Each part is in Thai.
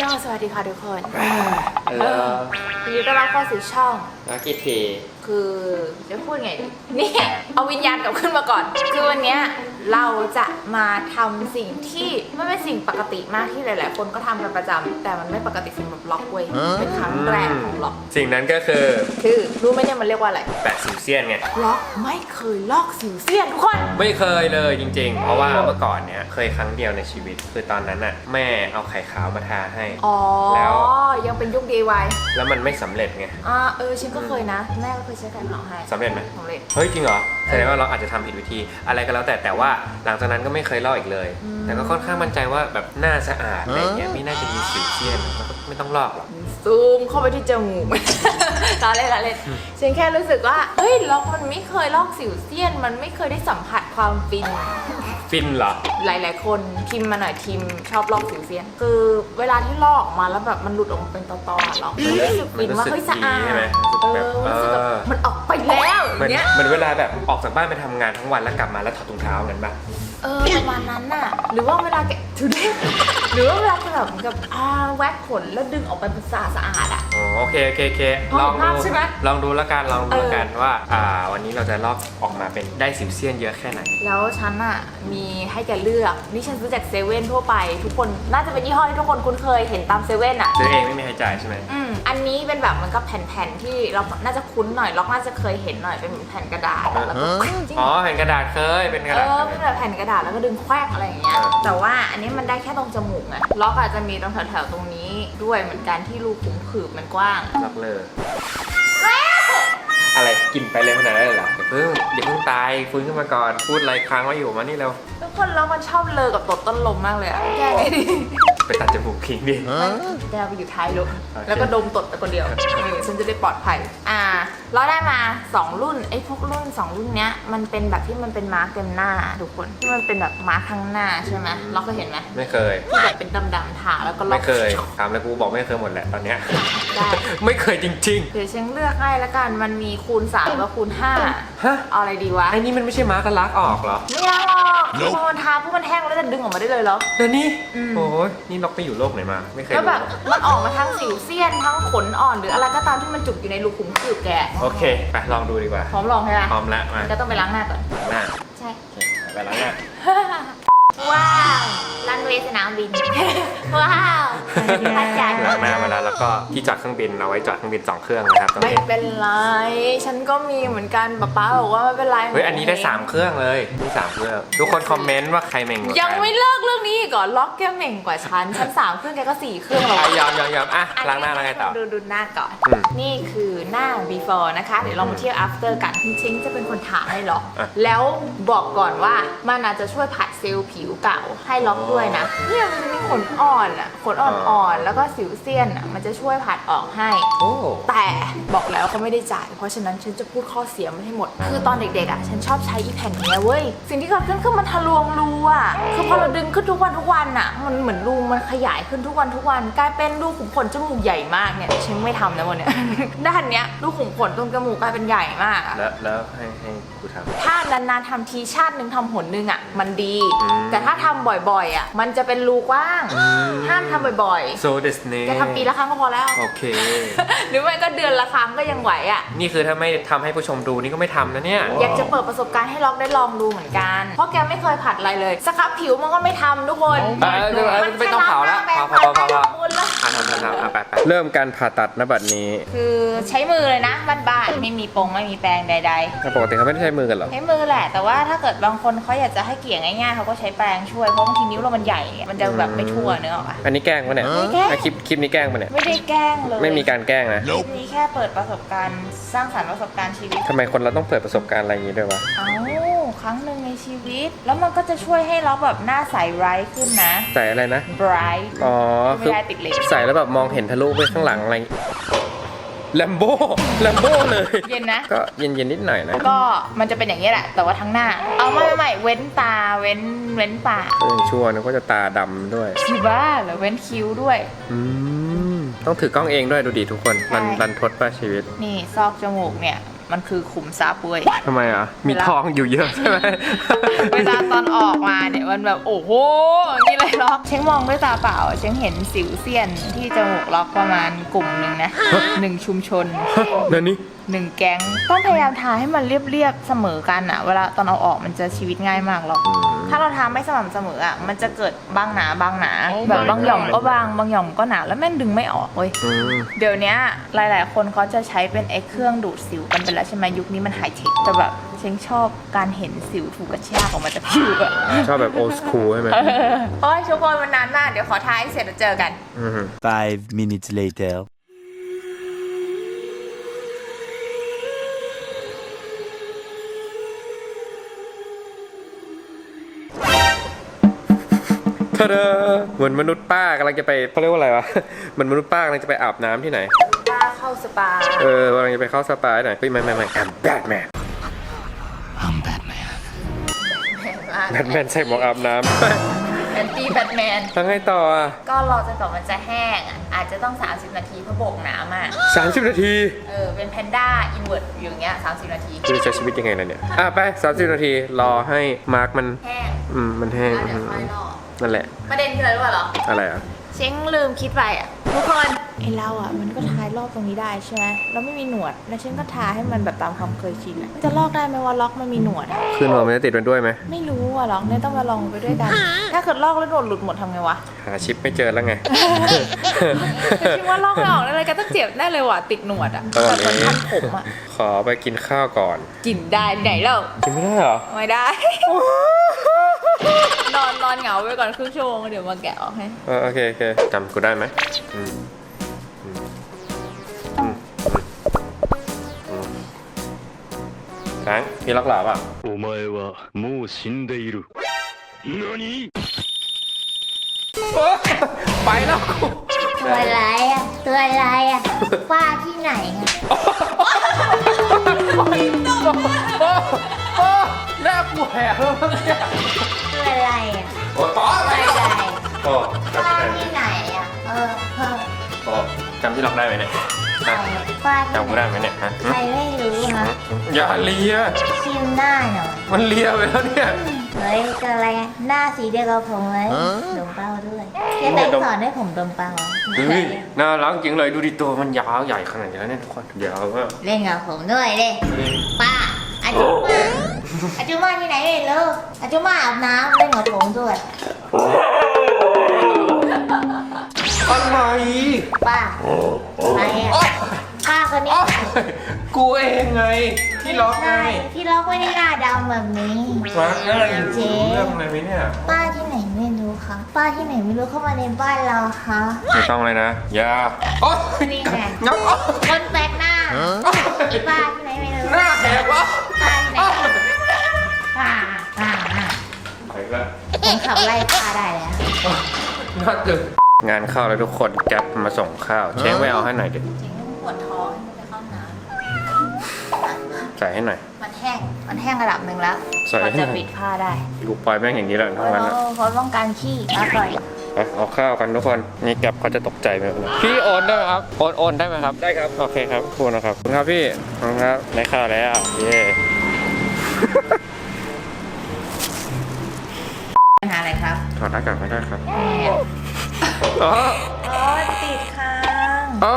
โยสวัสดีค่ะทุกคน เออยินดีต้อนรับเข้าสู่ช่อง นักกีทีคือจะพูดไงดีนี่เอาวิญญาณกลับขึ้นมาก่อน คือวันเนี้ยเราจะมาทำสิ่งที่ไม่เป็นสิ่งปกติมากที่หลาย ๆ คนก็ทำกันประจำแต่มันไม่ปกติสำหรับล็อกเว้ยเป็นครั้งแรกของล็อก สิ่งนั้นก็คือคือรู้ไหมเนี่ยมันเรียกว่าอะไร แปะสิวเซียนไง ล็อกไม่เคยลอกสิวเซียนทุกคน ไม่เคยเลยจริง ๆ เพราะว่าเมื่อก่อนเนี้ยเคยครั้งเดียวในชีวิต คือตอนนั้นน่ะแม่เอาไข่ขาวมาทาให้ อ๋อ แล้ว ยังเป็นยุค DIY แล้วมันไม่สำเร็จไง อ่าเออฉันก็เคยนะ แม่ก็เคยใช้ไข่ขาวให้สำเร็จไหม สำเร็จ เฮ้ยจริงเหรอแสดงว่าเราอาจจะทำผิดวิธี อะไรก็แล้วแต่แต่ว่าหลังจากนั้นก็ไม่เคยลอกอีกเลย อืม แต่ก็ค่อนข้างมั่นใจว่าแบบหน้าสะอาดอะไรเงี้ยไม่น่าจะมีสิวเซียนแล้วก็ไม่ต้องลอกหรอก ซูมเข้าไปที่จมูก ตาเล่นตาเล่นฉันแค่รู้สึกว่า เฮ้ยล็อกมันไม่เคยลอกสิวเซียน มันไม่เคยได้สัมผัสความฟิน ฟินเหรอ หลาย ๆ คนพิมพ์มาหน่อยทีมชอบลอกสิวเซียน คือเวลาที่ลอกออกมาแล้วแบบมันหลุดออกมาเป็นตอๆอะล็อกมันรู้สึกฟินว่าเฮ้ยสะอาดมันรู้สึกดีใช่ไหมเออแบบรู้สึกแบบเออมันออกไปแล้วอเหมือนย่างเงี้ยเหมือนเวลาแบบออกจากบ้านไปทำงานทั้งวันแล้วกลับมาแล้วถอดถุงเท้ากันปะเออประมาณนั้นน่ะ หรือว่าเวลาแกะทุเรศหรือว่าเวลาแกแบบเหมือนกับอ่าแว็กขนแล้วดึงออกไปเป็นสะอาดสะอาดๆอะ อ๋อโอเคโอเคโอเคพอลองเห็นภาพดูใช่ไหมลองดูแล้วกันลองดูเออแล้วกันว่า อ่า วันนี้เราจะลอกออกมาเป็นได้สิวเซียนเยอะแค่ไหน แล้วฉันอะมีให้แกเลือกนี่ฉันซื้อจากเซเว่นทั่วไป ทุกคนน่าจะเป็นยี่ห้อที่ทุกคนคุ้นเคยเห็นตามเซเว่นอะ ซื้อเองไม่มีใครจ่ายใช่ไหมอืมอันนี้เป็นแบบเหมันก็แผ่นๆที่เราน่าจะคุ้นหน่อยล็อกน่าจะเคยเห็นหน่อยเป็นเหมือนแผ่นกระดาษอะแล้วก็จริงอ๋อแผ่นกระดาษเคยเป็นกระเอดาษอเป็นแบบแผ่นกระดาษแล้วก็ดึงแควกอะไรอย่างเงี้ยเออแต่ว่าอันนี้มันได้แค่ตรงจมูกไงล็อกอาจจะมีตรงแถวๆตรงนี้ด้วยเหมือนกันที่รูขุมขืบมันกว้างลอกเลยอะไรกินไปเลยขนาดนั้นเลยเหรออย่าเพิ่งอย่าเพิ่งตายฟื้นขึ้นมาก่อนพูดอะไรค้างไว้อยู่มานี่เร็วทุกคนแล้วมันชอบเลอกับตดต้นลมมากเลยอะแก้ไงดี ไปตัดจมูกทิ้งดิแกไปอยู่ท้ายรถโอเคแล้วก็ดมตดไปคนเดียวเออฉันจะได้ปลอดภัย อ่า เราได้มา 2 รุ่นไอ้พวกรุ่น 2 รุ่นเนี้ยมันเป็นแบบที่มันเป็นมาร์กเต็มหน้าทุกคนที่มันเป็นแบบมาร์กข้างหน้าใช่ไหมเราก็เห็นไหมไม่เคย ที่แบบเป็นดำๆทาแล้วก็ล็อไม่กเคย ถามแล้วกูบอกไม่เคยหมดแหละตอนเนี้ย ได้ ไม่เคยจริง เดี๋ยวฉันเลือกให้ละกัน มันมีคูณ3กับคูณๆฮะ5เอาอะไรดีวะไอ้นี่มันไม่ใช่มาร์กลักออกเหรอ ไม่ได้หรอก คือพอมันทาปุ๊บมันแห้งแล้วจะดึงออกมาได้เลยเหรอ เดี๋ยวนี้อืม โอ้ยนี่ล็อกไปอยู่โลกไหนมา ไม่เคยแล้วแบบรู้มันออกมาทั้งสิวเซียนทั้งขนอ่อนหรืออะไรก็ตามที่มันจุกอยู่ในรูขุมขนแกโอเค ไปลองดูดีกว่า พร้อมลองใช่ไหมพร้อมแล้วมาก็ต้องไปล้างหน้าก่อนหน้าใช่โอเคไปล้างหน้า ว้าวรัน เวย์สนามบิน ว้าวพระจันทร์ล้างหน้ามาแล้วแล้วก็ที่จอดเครื่องบินเอาไว้จอดเครื่องบินสองเครื่องนะครับตรงไม่นี้เป็นไร ฉันก็มีเหมือนกันป๊าป๊าบอกว่าไม่เป็นไรเฮ้ยอันนี้ได้สามเครื่องเลยนี่สามเครื่อง ทุกคนคอมเมนต์ว่าใครเม่งกว่ากันยังไม่เลิกเรื่องนี้อีกเหรอล็อกแกเหม่งกว่าฉัน ฉันสามเครื่องแกก็สี่เครื่องแล้วอะยอมยอมยอมอะล้างหน้าแล้วไงต่อ ดูดูหน้าก่อน อืมนี่คือหน้า before นะคะ เดี๋ยวเรามาเที่ยว after กันจริงๆจะเป็นคนถามให้ล็อก อะ แล้วบอกก่อนว่ามันอาจจะช่วยผัดเซลล์ผิวเก่าให้ล็อกด้วยนะเนี่ยมันจะมีขนอ่อนอะขนอ่อนๆแล้วก็สิวเซียนอะมันจะช่วยผัดออกให้ โอ้ แต่บอกแล้วเขาไม่ได้จ่าย เพราะฉะนั้นฉันจะพูดข้อเสียมันให้หมด คือตอนเด็กๆอะฉันชอบใช้อีแผ่นเนี้ยเว้ย สิ่งที่เกิดขึ้นคือมันทะลวงรูอะ คือพอเราดึงขึ้นทุกวันทุกวันอะ มันเหมือนรูมันขยายขึ้นทุกวันทุกวัน กลายเป็นรูขุมขนจมูกใหญ่มากเนี่ยฉันไม่ทำนะวันเนี้ย ด้านเนี้ยรูขุมขนตรงจมูกกลายเป็นใหญ่มากอะ แล้วแล้วให้ให้กูทำ ถ้านานๆทำทีชาติหนึ่งทำหนหนึ่งอะ มันดี อืม แต่ถ้าทำบ่อยๆอะ มันจะเป็นรูกว้าง ห้ามทำบ่อยโซเดสเน่ๆแกทำปีละครั้งก็พอแล้ว โอเค หรือไม่ก็เดือนละครั้งก็ยังไหวอะ นี่คือถ้าไม่ทำให้ผู้ชมดูนี่ก็ไม่ทำนะเนี่ย อยากจะเปิดประสบการณ์ให้ล็อกได้ลองดูเหมือนกัน เพราะแกไม่เคยผัดอะไรเลย สครับผิวมันก็ไม่ทำทุกคน เออเออเออไม่ต้องเผาแล้วแค่พอพอพอพอล้างหน้าแปรงฟันได้บุญแล้ว อะทำทำทำอะไปไปเริ่มการผ่าตัดนบัดนี้คือใช้มือเลยนะบ้านๆไม่มีปรงไม่มีแปรงใด ปกติเขาไม่ได้ใช้มือกันเหรอ ๆ ใช้มือแหละ แต่ว่าถ้าเกิดบางคนเขาอยากจะให้เกลี่ยง่ายๆเขาก็ใช้แปรงช่วยเพราะบางทีนิ้วเรามันใหญ่มันจะแบบไม่ทั่วเนื้อออกปะ อันนี้แกล้งปะเนี่ยไม่แกล้ง อะคลิปคลิปนี้แกล้งปะเนี่ย ไม่ได้แกล้งเลยไม่มีการแกล้งนะมีแค่เปิดประสบการณ์สร้างสรรค์ประสบการณ์ชีวิต ทำไมคนเราต้องเปิดประสบการณ์อะไรอย่างนี้ด้วยวะ เอ้า ครั้งหนึ่งในชีวิต แล้วมันก็จะช่วยให้เราแบบหน้าใสไร้ขึ้นนะ ใส่อะไรนะ bright อ๋อไม่คือได้ติดเหล็ก ใส่แล้วแบบมองเห็นทะลุไปข้างหลังอะไรแลมโบ้แลมโบ้เลย เย็นนะ ก็เย็นๆนิดหน่อยนะก็มันจะเป็นอย่างนี้ยแหละ แต่ว่าทั้งหน้า เอาไม่ไม่ไม่เว้นตาเว้นเว้นปากเออชั่วนึกว่าจะตาดำด้วยชิบ้าเหรือเว้นคิ้วด้วย อืม ต้องถือกล้องเองด้วยดูดิทุกคนรันใช่ รันทดป่ะชีวิต นี่ซอกจมูกเนี่ย มันคือขุมทรัพย์เว้ย ทำไมอะ มีเวลาทองอยู่เยอะใช่ไหม เวลาตอนออกมาเนี่ยมันแบบ โอ้โหนี่เลยล็อกเช้งมองด้วยตาเปล่าเช้งเห็นสิวเซียนที่จมูกล็อกประมาณกลุ่มหนึ่งนะหนึ่งชุมชน เดี๋ยวนี้ หนึ่งแก๊งต้องพยายามทาให้มันเรียบๆเสมอกันอะเวลาตอนเอาออกมันจะชีวิตง่ายมากหรอก ถ้าเราทาไม่สม่ำเสมออะมันจะเกิดบางหนาบางหนา แบบบางหย่อมก็บางบางหย่อมก็หนาแล้วแม่งดึงไม่ออกเว้ยอืมเดี๋ยวเนี้ยหลาย ๆ คนเขาจะใช้เป็นไอ้เครื่องดูดสิวกันไปแล้วใช่ไหมยุคนี้มันไฮเทคแต่แบบเชงชอบการเห็นสิวถูกกระชากออกมาจากผิวอะชอบแบบโอ s คูลใช่ไหมโอ้ยทุกคนมันนานมากเดี๋ยวขอทายให้เสร็จแล้วเจอกัน อืม Five minutes later. ทะเดอเหมือนมนุษย์ป้ากำลังจะไปเขาเรียกว่าอะไรวะ เหมือนมนุษย์ป้ากำลังจะไปอาบน้ำที่ไหนป้าเข้า สปา เออกำลังจะไปเข้าสปาที่ไหนเฮ้ยไม่ไม่ไม่แอมแบทแมน I'm Batman. แบทแมนใส่หมวกอาบน้แอนตี้แบทแมนำ ทั้งไงต่ออะก็รอจนกว่ามันจะแห้งอะอาจจะต้อง 30 นาทีเพราะโบกน้ำอะสามสิบนาทีเออ เป็นแพนด้าอินเวอร์อยู่อย่างเงี้ย30 นาทีจะใช้ชีวิตยังไงล่ะเนี่ย อะไปสามสิบนาที รอให้มาร์กมัน แห้งอืม มันแห้งแล้วเดี๋ยวค่อยรอนั่นแหละ ประเด็นคืออะไรรู้ป่ะเหรออะไรอะ เช้งลืมคิดไปอะ ทุกคน ไอเราอะมันก็ทายลอกตรงนี้ได้ใช่ไหมเราไม่มีหนวด แล้วเช้งก็ทาให้มันแบบตามความเคยชินอะจะลอกได้ไหมว่าล็อกมันมีหนวดอะคือหนวดมันจะติดมันด้วยไหมไม่รู้อะล็อกเนี่ยต้องมาลองไปด้วยกัน ถ้าเกิดลอกแล้วหนวดหลุดหมดทำไงวะหาชิปไม่เจอแล้วไงคิดว่าลอกไม่ออกอะไรก็ต้องเจ็บแน่เลยว่ะติดหนวดอะตอนแบบนี้มันทำผมอะขอไปกินข้าวก่อนกินได้ไหนเล่ากินไม่ได้เหรอไม่ได้ นอนนอนเหงาไปก่อนครึ่งชั่วโมงเดี๋ยวมาแกะออกให้ เออโอเคโอเคจำกูได้ไหมอืม แฟรงค์พี่รักหลาป่ะ お前はもう死んでいる。何 ไปแล้ว ตัวอะไรอ่ะ ตัวอะไรอ่ะ ป้าที่ไหนอ่ะ หน้ากูแหกแล้วเนี่ย ตัวอะไรอ่ะ โอ้ต่อ ตัวอะไร โอ้จำ ป้า ได้ไหม ที่ไหนอ่ะ เออเออ โอ้จำที่รักได้ไหมเนี่ยฮะป้าที่จำกูไหนได้ไหมเนี่ยฮะใครไม่รู้ฮะอย่าเลียชิมหน้าหน่อยมันเลียไปแล้วเนี่ยเฮ้ยตัวอะไรอะหน้าสีเดียวกับผมเลยดมเป้าด้วยเจ๊แตงสอนให้ผมดมเป้าเหรอเฮ้ยน่ารักจริงเลยดูดิตัวมันยาวใหญ่ขนาดนี้แล้วเนี่ยทุกคนยาวมากเล่นกับผมด้วยเด้ป้าอาจุมาอาจุมาที่ไหนไม่รู้อาจุมาอาบน้ำเล่นกับผมด้วย ป้าใครอะป้าคนนี้กูเองไง ที่ล็อกไงใช่ที่ล็อกไว้ในหน้าดำแบบนี้มาง่ายเจ๊เรื่องอะไรไหมเนี่ย ป้าที่ไหนไม่รู้คะป้าที่ไหนไม่รู้เข้ามาในบ้านเราคะไม่ต้องเลยนะ อย่าโอ๊ยนี่ไงงับอ๊ะคนแปลกหน้าไอ้ป้าที่ไหนไม่รู้หน้าแหกวะป้าที่ไหนป้าป้าป้าไปแล้วผมขับไล่ป้าได้แล้วน่าเกิน งานเข้าแล้วทุกคนแก๊ปมาส่งข้าวเช็คไว้เอาให้หน่อยดิจริงๆปวดท้องให้ไปเข้าห้องน้ใส่ให้หน่อยำมันแห้ง มันแห้งระดับหนึ่งแล้วใส่พอให้หน่จะอยปิดผ้าได้กูปล่อยแม่งอย่างนี้แหละทั้งวันนะโอ้เพราะต้องการขี้อร่อย ไปเอาข้าวกันทุกคนนี่แก๊ปเขาจะตกใจไหมครับพี่โอนได้ไหมครับโอนโอนได้ไหมครับได้ครับโอเคครับขอบคุณนะครับขอบคุณครับพี่ขอบคุณครับได้ข้าวแล้วเย้ปัญหาอะไรครับถอดหน้ากากไม่ได้ครับ แอบ อ๋ออ๋อติดค้างอ๋อ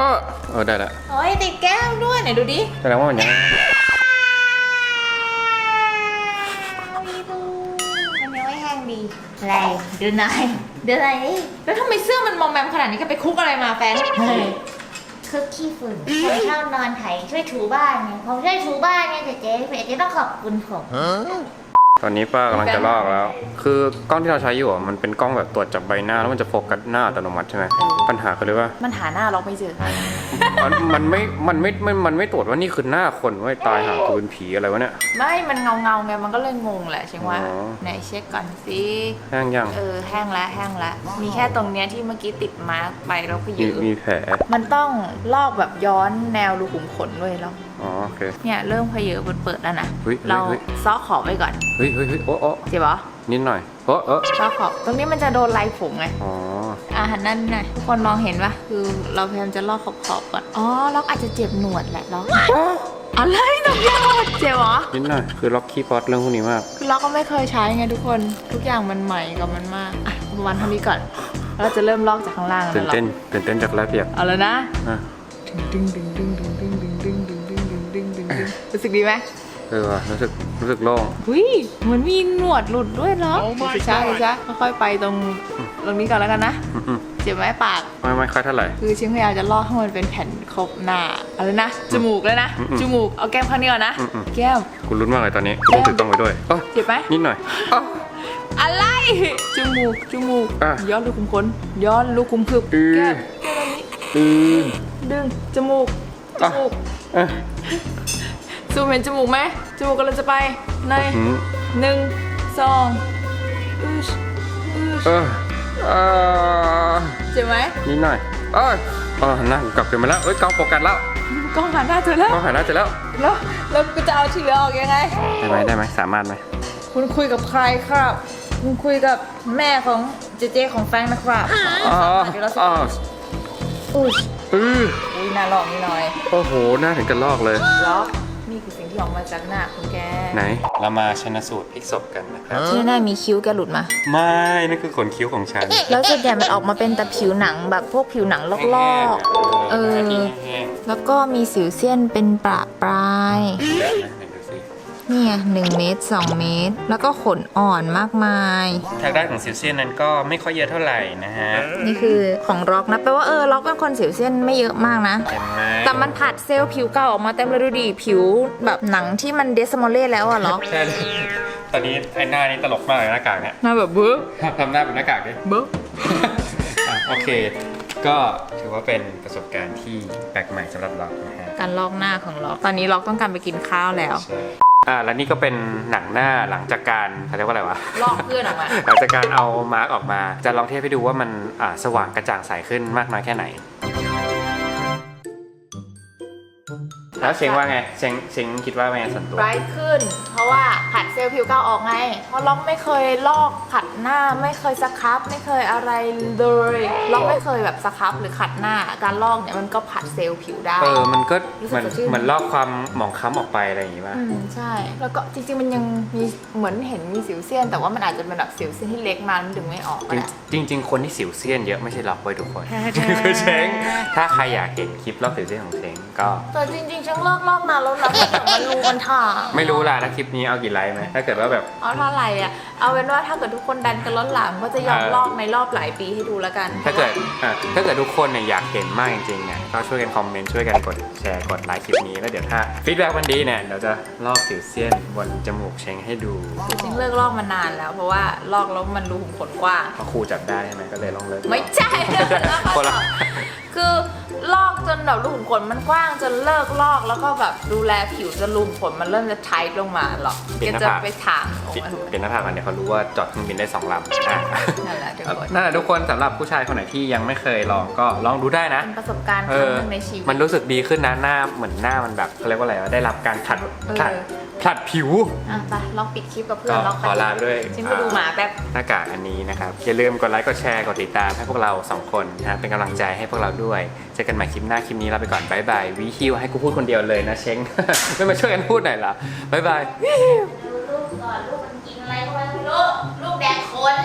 เออได้ละโอ้ยติดแก้มด้วยไหนดูดิแสดงว่ามันยังมีดูมันยังไม่แห้งดีอะไรดูหน่อยดูหน่อยดิแล้วทำไมเสื้อมันมอมแมมขนาดนี้แกไปคุกอะไรมาแฟนเฮ้ยคือขี้ฝุ่นผมชอบนอนไถช่วยถูบ้านไงผมช่วยถูบ้านไงแต่เจ๊เจ๊ต้องขอบคุณผม ตอนนี้ป้ากำลังจะลอกแล้ว คือกล้องที่เราใช้อยู่อะมันเป็นกล้องแบบตรวจจับใบหน้าแล้วมันจะโฟกัสหน้าอัตโนมัติใช่ไหมปัญหาคือเลยว่า มันหาหน้าล็อกไม่เจอ มันมันไม่ มันไม่ มันมันไม่ตรวจว่านี่คือหน้าคนเว้ยตายหาตัวเป็นผีอะไรวะเนี่ย ไม่ มันเงาเงาๆไง มันก็เลยงงแหละเชิงว่า อ๋อ ไหนเช็คก่อนสิแห้งยังเออแห้งแล้วแห้งแล้วมีแค่ตรงเนี้ยที่เมื่อกี้ติดมาร์กไปแล้วก็มียืดมีแผล มันต้องลอกแบบย้อนแนวรูขุมขนด้วยแล้ว อ๋อโอเค เนี่ยเริ่มเพเยอะเปิดๆแล้วนะ เฮ้ยเฮ้ยเราเฮ้ยซอกขอบไว้ก่อนเฮ้ยเฮ้ยเฮ้ยโอ้โอ้เจ็บปะนิดหน่อยโอ้โอ้ซอกขอบ ตรงนี้มันจะโดนลายผมไง อ๋ออะหันนั่นน่ะทุกคนมองเห็นปะคือเราพยายามจะลอกขอบๆก่อน อ๋อล็อกอาจจะเจ็บหนวดแหละล็อกอะไรตกยางหมดเจ็บเหรอ นิดหน่อยคือล็อกคีย์พอดเรื่องพวกนี้มาก คือเราก็ไม่เคยใช้ไงทุกคน ทุกอย่างมันใหม่กับมันมาก อะประมาณเท่านี้ก่อนแล้วเราจะเริ่มลอกจากข้างล่างตื่แล้วนเหรอเต้นตื่นเต้นจากแรกเปียกเอาแล้วนะ อะ ดึงดึงดึงดึงดึงดึงดึง รู้สึกดีไหมเออว่ะรู้สึกรู้สึกโล่งหุยเหมือนมีหนวดหลุดด้วยเนาะใช่ใช่ค่อยๆไปตรงตรงนี้ก่อนแล้วกันนะ อืมเจ็บไหมปาก ๆไม่ไม่ค่อยเท่าไหร่ คือชิ้นพยายามจะลอกให้มันเป็นแผ่นครบหน้าเอาเลยนะ จมูกเลยนะ อืมอืมจมูก เอาแก้มข้างนี้ก่อนนะ อืมอืม แก้มกูลุ้นมากเลยตอนนี้กูต้องถือกล้องไว้ด้วยอ๋อเจ็บไหม นิดหน่อยอ๋ออะไร จมูก จมูก อะย้อนลูกคุมขนย้อนลูกคุมคืบ อืม แก้มแก้มอันนี้ อืม ดึง จมูก จอะ มูกอะ ซูมเห็นจมูกไหมจมูกกำลังจะไปในอืมหนึ่งสองอืชอืชเอออ่าเจ็บไหมนิดหน่อยเอ้ยอ๋อหน้ากูกลับกันมาแล้วเอ้ยกล้องโฟกัสแล้วกล้องหันหน้าเจอแล้วกล้องหันหน้าเจอแล้วแล้วแล้วกูจะเอาที่เหลือออกยังไง ได้ไหมได้ไหมสามารถไหมคุณคุยกับใครครับ คุณคุยกับแม่ของเจเจของแฟรงค์นะครับอ๋อเดี๋ยวเราอ๋ออุ้ยอืออุ้ยน่าลองนิดหน่อยโอ้โหหน้าถึงกันลอกเลยล็อก นี่คือสิ่งที่ออกมาจากหน้าคุณแกไหน เรามาชนะสูตรพลิกศพกันนะครับ ที่หน้ามีคิ้วแกหลุดมา ไม่ นั่นคือขนคิ้วของฉันแล้วส่วนใหญ่มันออกมาเป็นแต่ผิวหนังแบบพวกผิวหนังลอกๆ เออ แห้งแล้วก็มีสิวเซียนเป็นประปรายๆไหนดูสิ เนี่ยหนึ่งเมตรสองเมตร แล้วก็ขนอ่อนมากมาย ทางด้านของซิลเซียนนั้นก็ไม่ค่อยเยอะเท่าไหร่นะฮะนี่คือของล็อกนะแปลว่าเออล็อกเป็นคนสิวเซียนไม่เยอะมากนะ เห็นไหมแต่มันผัดเซลล์ผิวเก่าออกมาเต็มเลยดูดิผิวแบบหนังที่มันเดสโมเลตแล้วอะล็อกใช่เลยตอนนี้ไอ้หน้านี้ตลกมากเลยหน้ากากเนี่ยหน้าแบบเบื้อทำหน้าเป็นหน้ากากดิเบื้ออะโอเค ก็ถือว่าเป็นประสบการณ์ที่แปลกใหม่สำหรับเรานะฮะ การลอกหน้าของล็อก ตอนนี้ล็อกต้องการไปกินข้าวแล้ว ใช่ อ่าแล้วนี่ก็เป็นหนังหน้าหลังจากการเขาเรียกว่าอะไรวะ ลอกเพื่อนออกมา หลังจากการเอามาร์กออกมา จะลองเทียบให้ดูว่ามันอ่าสว่างกระจ่างใสขึ้นมากน้อยแค่ไหน แล้วเชงว่าไงเชงเชงคิดว่าไงส่วนตัว ไบรท์ขึ้น เพราะว่าขัดเซลล์ผิวเก่าออกไง เพราะล็อกไม่เคยลอกขัดหน้าไม่เคยสครับไม่เคยอะไรเลยล็อกไม่เคยแบบสครับหรือขัดหน้า การลอกเนี่ยมันก็ผัดเซลล์ผิวได้ เออ มันก็รู้สึกเหมือนสดชื่น เหมือนลอกความหมองคล้ำออกไปอะไรอย่างงี้ป่ะ อืมใช่ แล้วก็จริงๆมันยังมีเหมือนเห็นมีสิวเซียน แต่ว่ามันอาจจะเป็นแบบสิวเซียนที่เล็กมามันดึงไม่ออกก็ได้ จริงจริง ๆ คนที่สิวเซียนเยอะไม่ใช่ล็อกไว้ทุกคนแท้ๆคือเชงถ้าใครอยากเห็นคลิปลอกสิวเซียนของเชงก็ แต่จริงๆฉันเลิกลอกนานแล้วนะแต่มันรูมันถ่างไม่รู้ล่ะถ้าคลิปนี้เอากี่ไลค์ไหมถ้าเกิดว่าแบบ เอาเท่าไหร่อะ เอาเป็นว่าถ้าเกิดทุกคนดันกันล้นหลังก็จะยอมเออลอกในรอบหลายปีให้ดูแล้วกัน ถ้าเกิดอะถ้าเกิดทุกคนเนี่ยอยากเห็นมากจริงๆเนี่ยก็ช่วยกันคอมเมนต์ช่วยกันกดแชร์กดไลค์คลิปนี้แล้วเดี๋ยวถ้าฟีดแบ็กมันดีเนี่ยเดี๋ยวจะลอกสิวเซียนบนจมูกเชงให้ดูคือฉันเลิกลอกมานานแล้ว เพราะว่าลอกแล้วมันรูขุมขนกว้างเพราะครูจับได้ใช่ไหมก็เลยลองเลิกไม่ใช่คนละคือลอกจนแบบรูขุมขนมันกว้างจนเลิกลอกแล้วก็แบบดูแลผิวจนรูขุมขนมันเริ่มจะไทท์ลงมาหรอกแกจะไปถางออกปิดมาทำไมเป็นหน้าผากกันเดี๋ยวเขารู้ว่าจอดเครื่องบินได้สองลำอะนั่นแหละทุกคนนั่นแหละทุกคนสำหรับผู้ชายคนไหนที่ยังไม่เคยลองก็ลองดูได้นะ เป็นประสบการณ์คเอรั้งอ หนึ่งในชีวิตมันรู้สึกดีขึ้นนะหน้าเหมือนหน้ามันแบบเขาเรียกว่าอะไรวะได้รับการขัดเออขัด ขัดผิว อะไปลองปิดคลิปกับเพื่อก็นลองขอลาไปด้วยฉันไปดูหมาแป๊บ หน้ากากอันนี้นะครับ อย่าลืมกดไลค์ กดแชร์ กดติดตามให้พวกเราสองคนนะเป็นกำลังใจให้พวกเราด้วย เจอกันใหม่คลิปหน้า คลิปนี้ลาไปก่อนบายบายวีคิวให้กูพูดคนเดียวเลยนะเช้ง ไม่มาช่วยกันพูดหน่อยเหรอบายบาย ดูลูกก่อน ลูกมันกินอะไรเข้าไปไม่รู้ลูกแดกขน